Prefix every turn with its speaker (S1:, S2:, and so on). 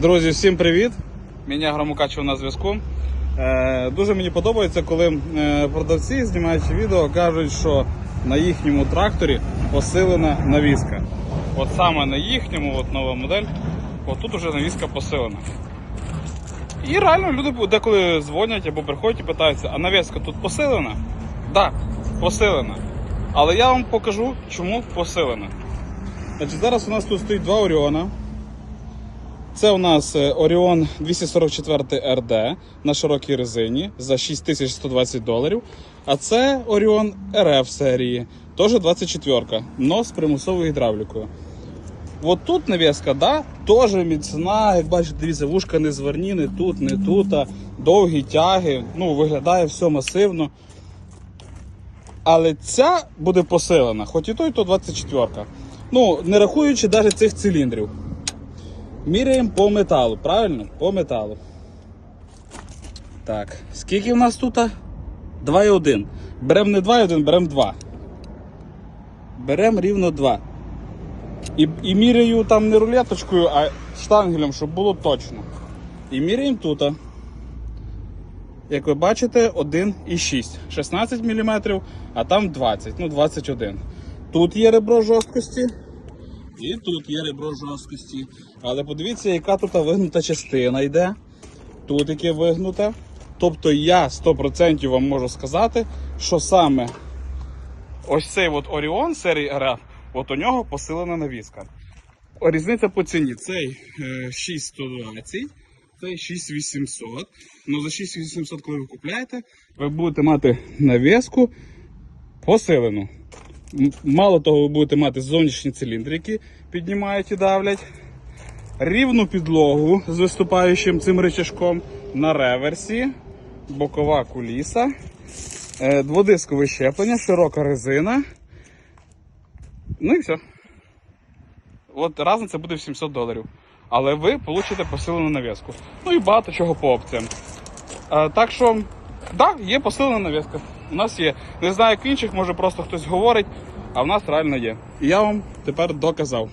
S1: Друзі, всім привіт! Мене Громукачево на зв'язку. Е, дуже мені подобається, коли е, продавці, знімаючи відео, кажуть, що на їхньому тракторі посилена навіска. От саме на їхньому, от нова модель, от тут уже навіска посилена. І реально люди деколи дзвонять або приходять і питаються, а навіска тут посилена? Так, да, посилена. Але я вам покажу, чому посилена. Значить, зараз у нас тут стоїть два Оріона. Це у нас Orion 244 RD на широкій резині за 6120 доларів. А це Orion RF серії, теж 24 но з примусовою гідравлікою. От тут навіска, да, теж міцна, як бачите, дивіться, вушка не зверні, не тут, не тут, а довгі тяги, ну, виглядає все масивно. Але ця буде посилена, хоч і той, то 24. Ну, не рахуючи навіть цих циліндрів. Міряємо по металу, правильно? По металу. Так, скільки в нас тут? 2,1. Беремо не 2,1, беремо 2. Беремо рівно 2. І, і міряю там не рулеточкою, а штангелем, щоб було точно. І міряємо тут. Як ви бачите, 1,6. 16 мм, а там 20, ну 21. Тут є ребро жорсткості. І тут є ребро жорсткості. Але подивіться, яка тут вигнута частина йде. Тут яке вигнуте. Тобто я 100% вам можу сказати, що саме ось цей от Оріон серії RF, от у нього посилена навіска. Різниця по ціні. Цей е, 6120, цей 6800. Ну за 6800, коли ви купляєте, ви будете мати навіску посилену. Мало того, ви будете мати зовнішні циліндри, які піднімають і давлять. Рівну підлогу з виступаючим цим рычажком на реверсі, бокова куліса, е, дводискове щеплення, широка резина. Ну і все. От разом це буде в 700 доларів. Але ви получите посилену нав'язку. Ну і багато чого по опціям. Е, так що, так, да, є посилена нав'язка. У нас є. Не знаю, як інших, може просто хтось говорить, а в нас реально є. І я вам тепер доказав.